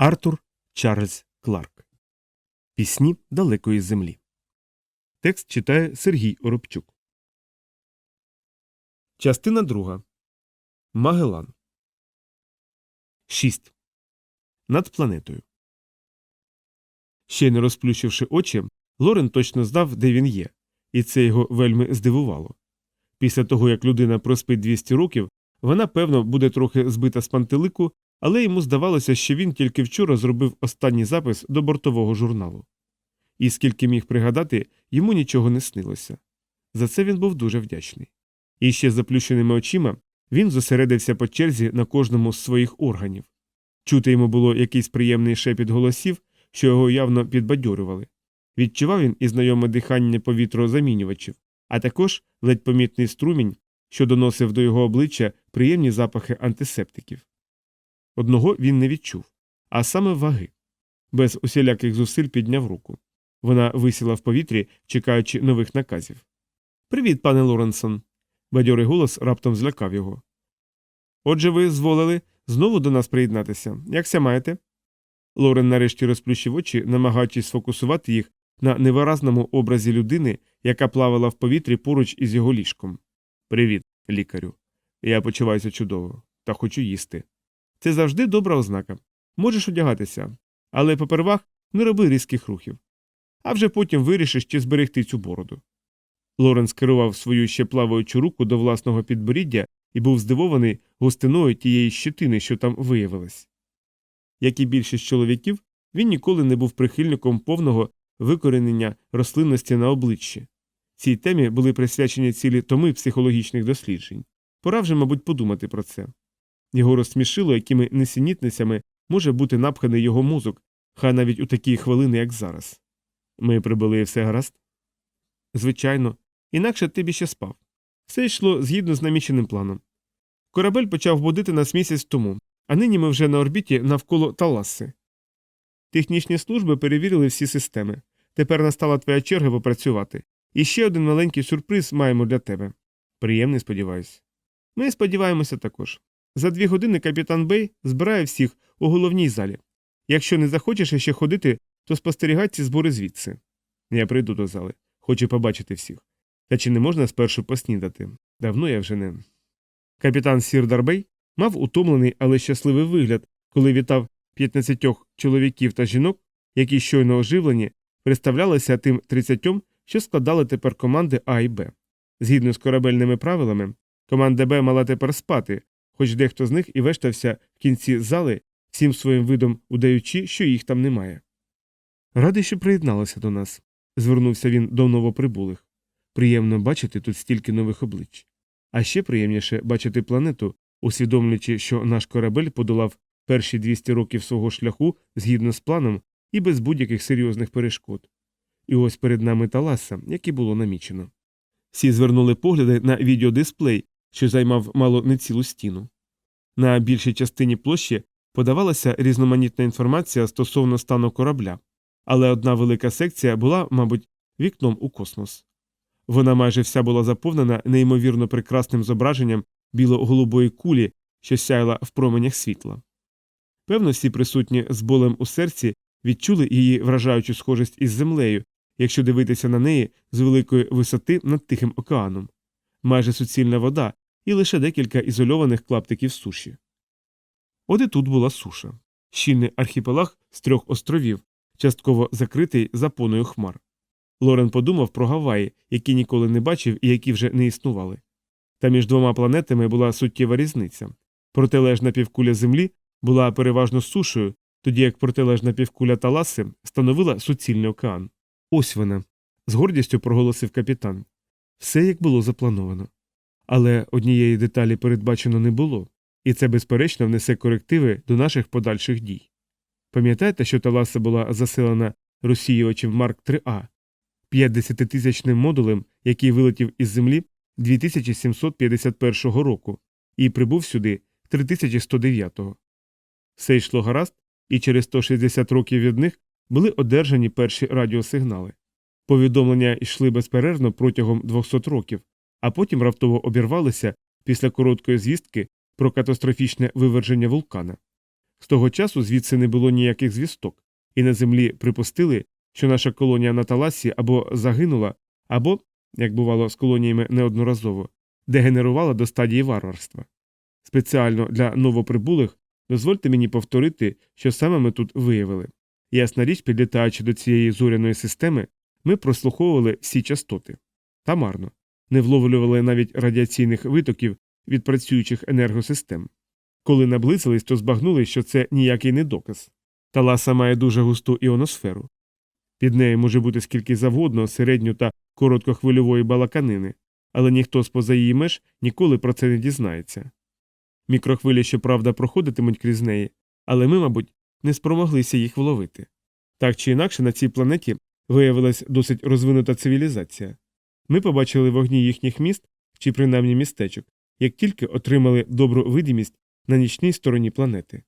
Артур Чарльз Кларк. Пісні далекої землі. Текст читає Сергій Оробчук. Частина друга. Магелан. 6. Над планетою. Ще не розплющивши очі, Лорен точно знав, де він є, і це його вельми здивувало. Після того, як людина проспить 200 років, вона, певно, буде трохи збита з пантелику, але йому здавалося, що він тільки вчора зробив останній запис до бортового журналу. І скільки міг пригадати, йому нічого не снилося. За це він був дуже вдячний. І ще з заплющеними очима він зосередився по черзі на кожному з своїх органів. Чути йому було якийсь приємний шепіт голосів, що його явно підбадьорювали. Відчував він і знайоме дихання повітрозамінювачів, а також ледь помітний струмінь, що доносив до його обличчя приємні запахи антисептиків. Одного він не відчув, а саме ваги. Без усіляких зусиль підняв руку. Вона висіла в повітрі, чекаючи нових наказів. Привіт, пане Лоренсон. Бадьорий голос раптом злякав його. Отже, ви зволили знову до нас приєднатися. Якся маєте? Лорен нарешті розплющив очі, намагаючись сфокусувати їх на невиразному образі людини, яка плавала в повітрі поруч із його ліжком. Привіт, лікарю. Я почуваюся чудово, та хочу їсти. Це завжди добра ознака. Можеш одягатися, але попервах не роби різких рухів. А вже потім вирішиш, чи зберегти цю бороду. Лорен скерував свою ще плаваючу руку до власного підборіддя і був здивований густиною тієї щетини, що там виявилась. Як і більшість чоловіків, він ніколи не був прихильником повного викоренення рослинності на обличчі. Цій темі були присвячені цілі томи психологічних досліджень. Пора вже, мабуть, подумати про це. Його розсмішило, якими несенітницями може бути напханий його мозок, хай навіть у такі хвилини, як зараз. Ми прибули і все гаразд? Звичайно, інакше ти б іще спав. Все йшло згідно з наміченим планом. Корабель почав будити нас місяць тому, а нині ми вже на орбіті навколо Таласи. Технічні служби перевірили всі системи. Тепер настала твоя черга попрацювати. І ще один маленький сюрприз маємо для тебе. Приємний, сподіваюся. Ми сподіваємося також. За дві години капітан Бей збирає всіх у головній залі. Якщо не захочеш іще ходити, то спостерігай ці збори звідси. Я прийду до зали. Хочу побачити всіх. Та чи не можна спершу поснідати? Давно я вже не. Капітан Сір Дарбей мав утомлений, але щасливий вигляд, коли вітав 15 чоловіків та жінок, які щойно оживлені, представлялися тим 30, що складали тепер команди А і Б. Згідно з корабельними правилами, команда Б мала тепер спати, хоч дехто з них і вештався в кінці зали, всім своїм видом удаючи, що їх там немає. Радий, що приєдналися до нас, звернувся він до новоприбулих. Приємно бачити тут стільки нових облич. А ще приємніше бачити планету, усвідомлюючи, що наш корабель подолав перші 200 років свого шляху згідно з планом і без будь-яких серйозних перешкод. І ось перед нами Таласа, яке було намічено. Всі звернули погляди на відеодисплей, що займав мало не цілу стіну. На більшій частині площі подавалася різноманітна інформація стосовно стану корабля, але одна велика секція була, мабуть, вікном у космос. Вона майже вся була заповнена неймовірно прекрасним зображенням біло-голубої кулі, що сяяла в променях світла. Певно, всі присутні з болем у серці відчули її вражаючу схожість із землею, якщо дивитися на неї з великої висоти над Тихим океаном, майже суцільна вода і лише декілька ізольованих клаптиків суші. От і тут була суша, щільний архіпелаг з трьох островів, частково закритий запоною хмар. Лорен подумав про Гаваї, які ніколи не бачив і які вже не існували. Та між двома планетами була суттєва різниця. Протилежна півкуля Землі була переважно сушою, тоді як протилежна півкуля Таласи становила суцільний океан. Ось вона, з гордістю проголосив капітан. Все як було заплановано. Але однієї деталі передбачено не було, і це, безперечно, внесе корективи до наших подальших дій. Пам'ятаєте, що Таласа була заселена розсіювачем Марк 3А, 50-тисячним модулем, який вилетів із Землі 2751 року і прибув сюди 3109-го. Все йшло гаразд, і через 160 років від них були одержані перші радіосигнали. Повідомлення йшли безперервно протягом 200 років, а потім раптово обірвалися після короткої звістки про катастрофічне виверження вулкана. З того часу звідси не було ніяких звісток, і на землі припустили, що наша колонія на Таласі або загинула, або, як бувало з колоніями неодноразово, дегенерувала до стадії варварства. Спеціально для новоприбулих дозвольте мені повторити, що саме ми тут виявили. Ясна річ, підлітаючи до цієї зоряної системи, ми прослуховували всі частоти. Та марно. Не вловлювали навіть радіаційних витоків від працюючих енергосистем. Коли наблизились, то збагнули, що це ніякий не доказ. Таласа має дуже густу іоносферу. Під нею може бути скільки завгодно середньо та короткохвильової балаканини, але ніхто з поза її меж ніколи про це не дізнається. Мікрохвилі, щоправда, проходитимуть крізь неї, але ми, мабуть, не спромоглися їх вловити. Так чи інакше на цій планеті виявилась досить розвинута цивілізація. Ми побачили вогні їхніх міст чи принаймні містечок, як тільки отримали добру видимість на нічній стороні планети.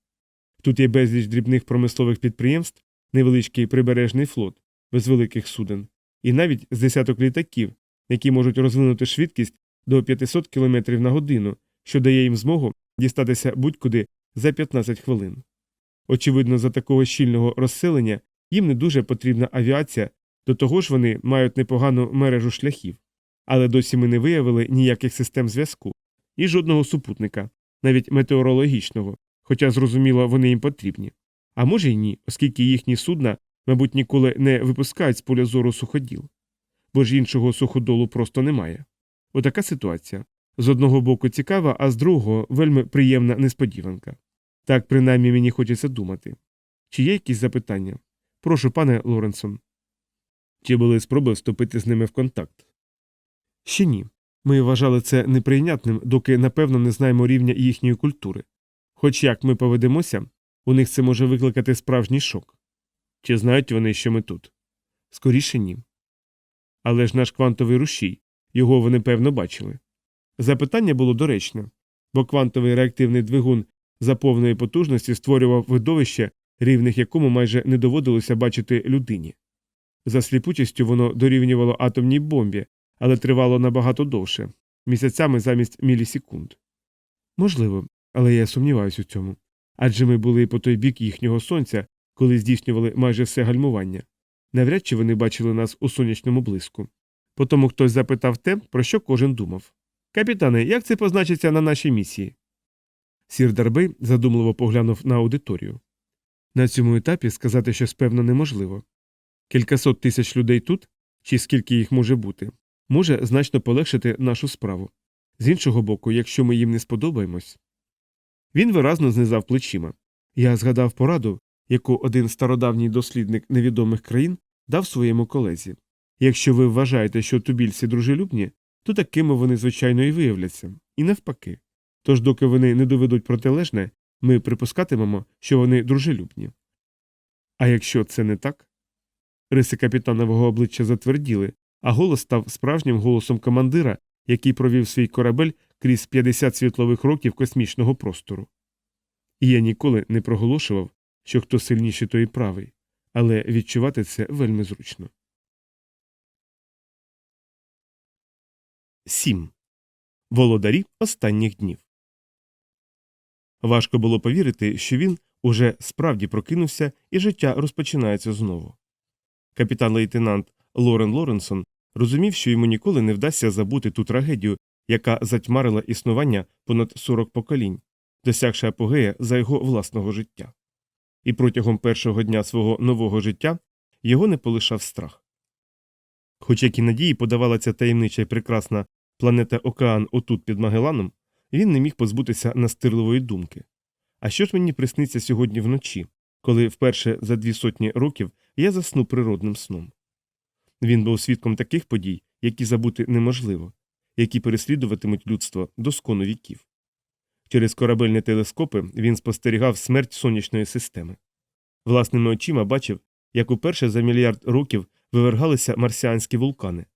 Тут є безліч дрібних промислових підприємств, невеличкий прибережний флот, без великих суден, і навіть з десяток літаків, які можуть розвинути швидкість до 500 км на годину, що дає їм змогу дістатися будь-куди за 15 хвилин. Очевидно, за такого щільного розселення їм не дуже потрібна авіація, до того ж вони мають непогану мережу шляхів. Але досі ми не виявили ніяких систем зв'язку і жодного супутника, навіть метеорологічного, хоча, зрозуміло, вони їм потрібні. А може й ні, оскільки їхні судна, мабуть, ніколи не випускають з поля зору суходіл. Бо ж іншого суходолу просто немає. Отака ситуація. З одного боку цікава, а з другого вельми приємна несподіванка. Так принаймні мені хочеться думати. Чи є якісь запитання? Прошу, пане Лоренсон. Чи були спроби вступити з ними в контакт? Ще ні. Ми вважали це неприйнятним, доки напевно не знаємо рівня їхньої культури. Хоч як ми поведемося, у них це може викликати справжній шок. Чи знають вони, що ми тут? Скоріше ні. Але ж наш квантовий рушій, його вони певно бачили. Запитання було доречне, бо квантовий реактивний двигун за повної потужності створював видовище, рівних якому майже не доводилося бачити людині. За сліпучістю воно дорівнювало атомній бомбі, але тривало набагато довше місяцями замість мілісекунд. Можливо, але я сумніваюся у цьому. Адже ми були по той бік їхнього сонця, коли здійснювали майже все гальмування. Навряд чи вони бачили нас у сонячному блиску. Потому хтось запитав те, про що кожен думав. Капітане, як це позначиться на нашій місії? Сір Дарбей задумливо поглянув на аудиторію. На цьому етапі сказати щось певно неможливо. Кількасот тисяч людей тут, чи скільки їх може бути, може значно полегшити нашу справу. З іншого боку, якщо ми їм не сподобаємось. Він виразно знизав плечима. Я згадав пораду, яку один стародавній дослідник невідомих країн дав своєму колезі. Якщо ви вважаєте, що тубільці дружелюбні, то такими вони, звичайно, і виявляться, і навпаки. Тож, доки вони не доведуть протилежне, ми припускатимемо, що вони дружелюбні. А якщо це не так? Риси капітанового обличчя затверділи, а голос став справжнім голосом командира, який провів свій корабель крізь 50 світлових років космічного простору. І я ніколи не проголошував, що хто сильніший, той і правий, але відчувати це вельми зручно. 7. Володарі останніх днів. Важко було повірити, що він уже справді прокинувся і життя розпочинається знову. Капітан лейтенант Лорен Лоренсон розумів, що йому ніколи не вдасться забути ту трагедію, яка затьмарила існування понад 40 поколінь, досягши апогея за його власного життя. І протягом першого дня свого нового життя його не полишав страх. Хоч які надії подавала ця таємнича і прекрасна планета Океан отут під Магеланом, він не міг позбутися настирливої думки. А що ж мені присниться сьогодні вночі, коли вперше за дві сотні років я засну природним сном? Він був свідком таких подій, які забути неможливо, які переслідуватимуть людство до скону віків. Через корабельні телескопи він спостерігав смерть сонячної системи. Власними очима бачив, як уперше за мільярд років вивергалися марсіанські вулкани,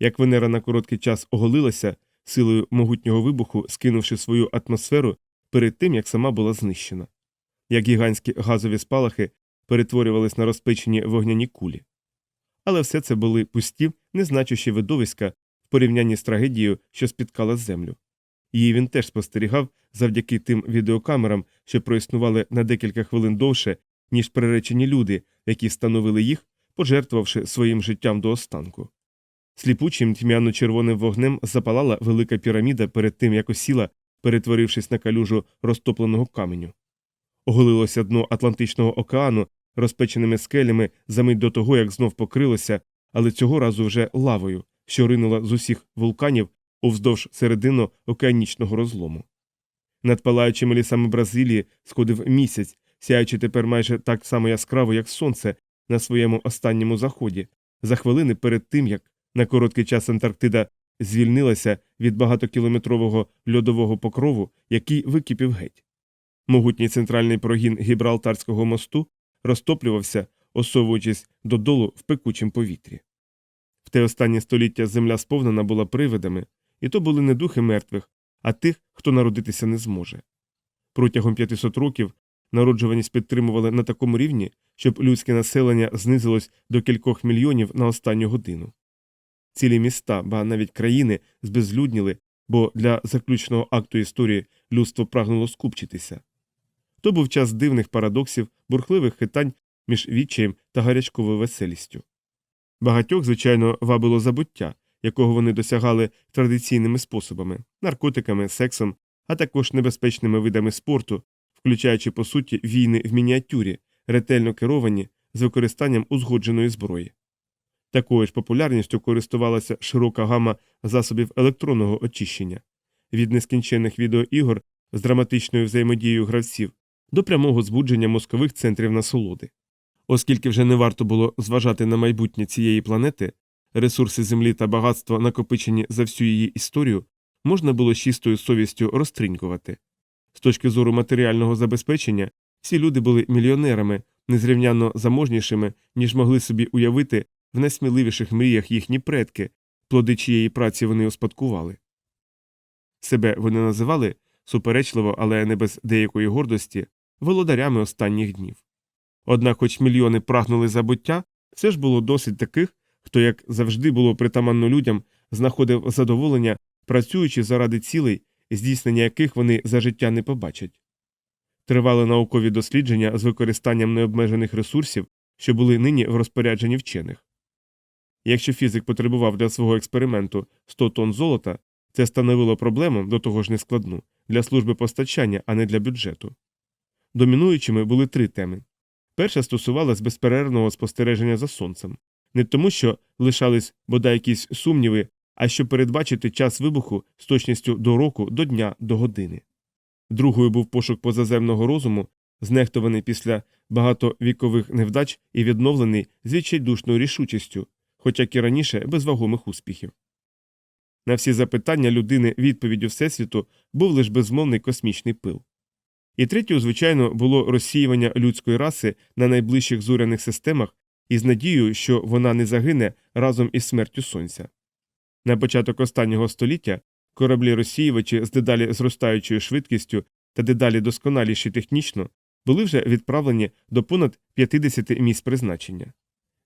як Венера на короткий час оголилася силою могутнього вибуху, скинувши свою атмосферу перед тим, як сама була знищена, як гігантські газові спалахи перетворювались на розпечені вогняні кулі. Але все це були пусті, незначущі видовиська в порівнянні з трагедією, що спіткала землю. Її він теж спостерігав завдяки тим відеокамерам, що проіснували на декілька хвилин довше, ніж приречені люди, які встановили їх, пожертвувавши своїм життям до останку. Сліпучим тьмяно-червоним вогнем запалала велика піраміда перед тим, як осіла, перетворившись на калюжу розтопленого каменю. Оголилося дно Атлантичного океану розпеченими скелями за мить до того, як знов покрилося, але цього разу вже лавою, що ринула з усіх вулканів уздовж середину океанічного розлому. Над палаючими лісами Бразилії сходив місяць, сяючи тепер майже так само яскраво, як сонце на своєму останньому заході, за хвилини перед тим, як на короткий час Антарктида звільнилася від багатокілометрового льодового покрову, який википів геть. Могутній центральний прогін Гібралтарського мосту розтоплювався, осовуючись додолу в пекучім повітрі. В те останнє століття земля сповнена була привидами, і то були не духи мертвих, а тих, хто народитися не зможе. Протягом 500 років народжуваність підтримували на такому рівні, щоб людське населення знизилось до кількох мільйонів на останню годину. Цілі міста, ба навіть країни збезлюдніли, бо для заключного акту історії людство прагнуло скупчитися. То був час дивних парадоксів, бурхливих хитань між відчаєм та гарячковою веселістю. Багатьох, звичайно, вабило забуття, якого вони досягали традиційними способами наркотиками, сексом, а також небезпечними видами спорту, включаючи, по суті, війни в мініатюрі, ретельно керовані з використанням узгодженої зброї. Такою ж популярністю користувалася широка гама засобів електронного очищення від нескінченних відеоігор з драматичною взаємодією гравців до прямого збудження мозкових центрів насолоди. Оскільки вже не варто було зважати на майбутнє цієї планети, ресурси землі та багатство, накопичені за всю її історію, можна було з чистою совістю розтринькувати. З точки зору матеріального забезпечення, всі люди були мільйонерами, незрівнянно заможнішими, ніж могли собі уявити в найсміливіших мріях їхні предки, плоди чиєї праці вони успадкували. Себе вони називали суперечливо, але не без деякої гордості, володарями останніх днів. Однак, хоч мільйони прагнули забуття, все ж було досить таких, хто, як завжди було притаманно людям, знаходив задоволення, працюючи заради цілей, здійснення яких вони за життя не побачать. Тривали наукові дослідження з використанням необмежених ресурсів, що були нині в розпорядженні вчених. Якщо фізик потребував для свого експерименту 100 тонн золота, це становило проблему до того ж нескладну для служби постачання, а не для бюджету. Домінуючими були три теми. Перша стосувалась безперервного спостереження за сонцем, не тому, що лишались бодай якісь сумніви, а щоб передбачити час вибуху з точністю до року, до дня, до години. Другою був пошук позаземного розуму, знехтований після багатовікових невдач і відновлений з відчайдушною рішучістю, хоча як і раніше без вагомих успіхів. На всі запитання людини відповіддю Всесвіту був лише безмовний космічний пил. І третьою, звичайно, було розсіювання людської раси на найближчих зоряних системах із надією, що вона не загине разом із смертю сонця. На початок останнього століття кораблі розсіювачі з дедалі зростаючою швидкістю та дедалі досконаліші технічно були вже відправлені до понад 50 місць призначення.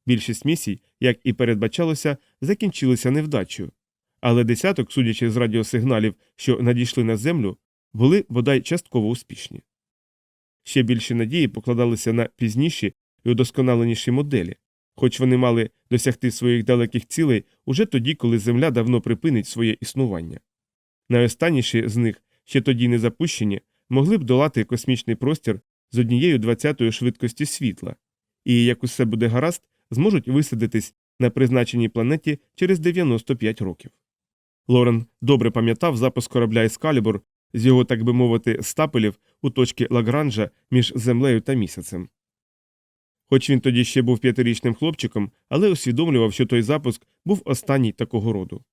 Більшість місій, як і передбачалося, закінчилися невдачею, але десяток, судячи з радіосигналів, що надійшли на землю, були бодай частково успішні. Ще більші надії покладалися на пізніші і удосконаленіші моделі, хоч вони мали досягти своїх далеких цілей уже тоді, коли Земля давно припинить своє існування. Найостанніші з них, ще тоді не запущені, могли б долати космічний простір з однією двадцятою швидкості світла, і, як усе буде гаразд, зможуть висадитись на призначеній планеті через 95 років. Лорен добре пам'ятав запуск корабля Ескалібур з його, так би мовити, стапелів у точці Лагранжа між землею та місяцем. Хоч він тоді ще був п'ятирічним хлопчиком, але усвідомлював, що той запуск був останній такого роду.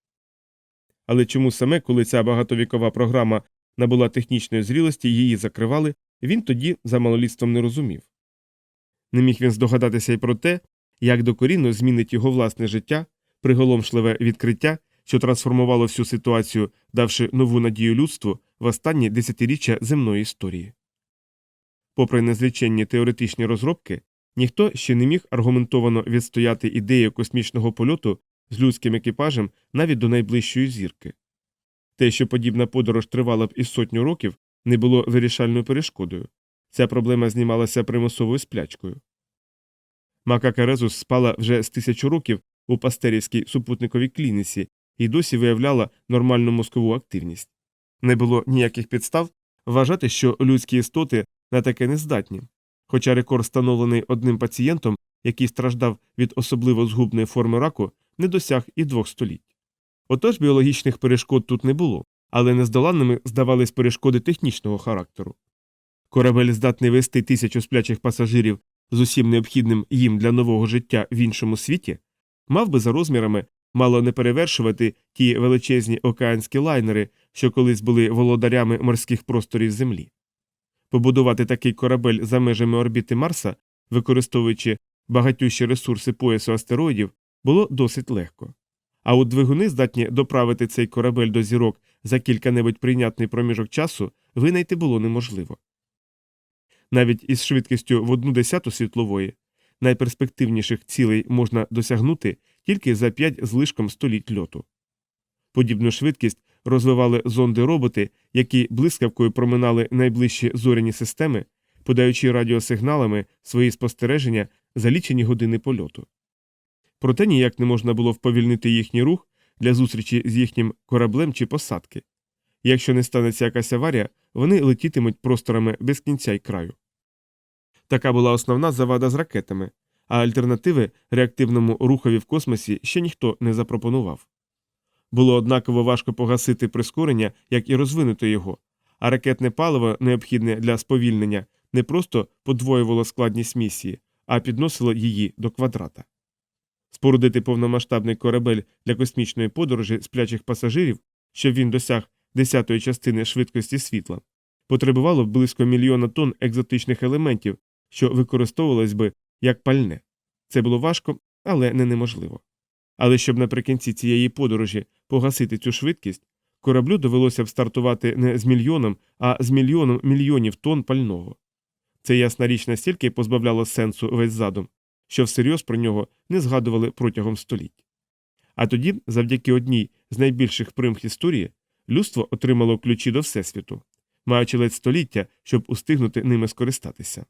Але чому саме, коли ця багатовікова програма набула технічної зрілості, її закривали, він тоді за малолітством не розумів. Не міг він здогадатися й про те, як докорінно змінить його власне життя, приголомшливе відкриття, що трансформувало всю ситуацію, давши нову надію людству в останні десятиріччя земної історії. Попри незліченні теоретичні розробки, ніхто ще не міг аргументовано відстояти ідею космічного польоту з людським екіпажем навіть до найближчої зірки. Те, що подібна подорож тривала б із сотню років, не було вирішальною перешкодою. Ця проблема знімалася примусовою сплячкою. Макака Резус спала вже з тисячу років у пастерівській супутниковій клініці і досі виявляла нормальну мозкову активність. Не було ніяких підстав вважати, що людські істоти на таке не здатні, хоча рекорд, встановлений одним пацієнтом, який страждав від особливо згубної форми раку, не досяг і двох століть. Отож біологічних перешкод тут не було, але нездоланними здавались перешкоди технічного характеру. Корабель здатний вести тисячу сплячих пасажирів з усім необхідним їм для нового життя в іншому світі, мав би за розмірами мало не перевершувати ті величезні океанські лайнери, що колись були володарями морських просторів Землі. Побудувати такий корабель за межами орбіти Марса, використовуючи багатющі ресурси поясу астероїдів, було досить легко. А от двигуни, здатні доправити цей корабель до зірок за кілька-небудь прийнятний проміжок часу, винайти було неможливо. Навіть із швидкістю в одну десяту світлової найперспективніших цілей можна досягнути тільки за п'ять злишком століть льоту. Подібну швидкість розвивали зонди роботи, які блискавкою проминали найближчі зоряні системи, подаючи радіосигналами свої спостереження за лічені години польоту. Проте ніяк не можна було вповільнити їхній рух для зустрічі з їхнім кораблем чи посадки. Якщо не станеться якась аварія, вони летітимуть просторами без кінця й краю. Така була основна завада з ракетами, а альтернативи реактивному рухові в космосі ще ніхто не запропонував. Було однаково важко погасити прискорення, як і розвинути його, а ракетне паливо, необхідне для сповільнення, не просто подвоювало складність місії, а підносило її до квадрата. Спорудити повномасштабний корабель для космічної подорожі сплячих пасажирів, щоб він досяг десятої частини швидкості світла, потребувало б близько мільйона тонн екзотичних елементів, що використовувалось би як пальне. Це було важко, але не неможливо. Але щоб наприкінці цієї подорожі погасити цю швидкість, кораблю довелося б стартувати не з мільйоном, а з мільйоном мільйонів тонн пального. Це ясна річ настільки позбавляло сенсу весь задум, що всерйоз про нього не згадували протягом століть. А тоді, завдяки одній з найбільших примх історії, людство отримало ключі до Всесвіту, маючи ледь століття, щоб устигнути ними скористатися.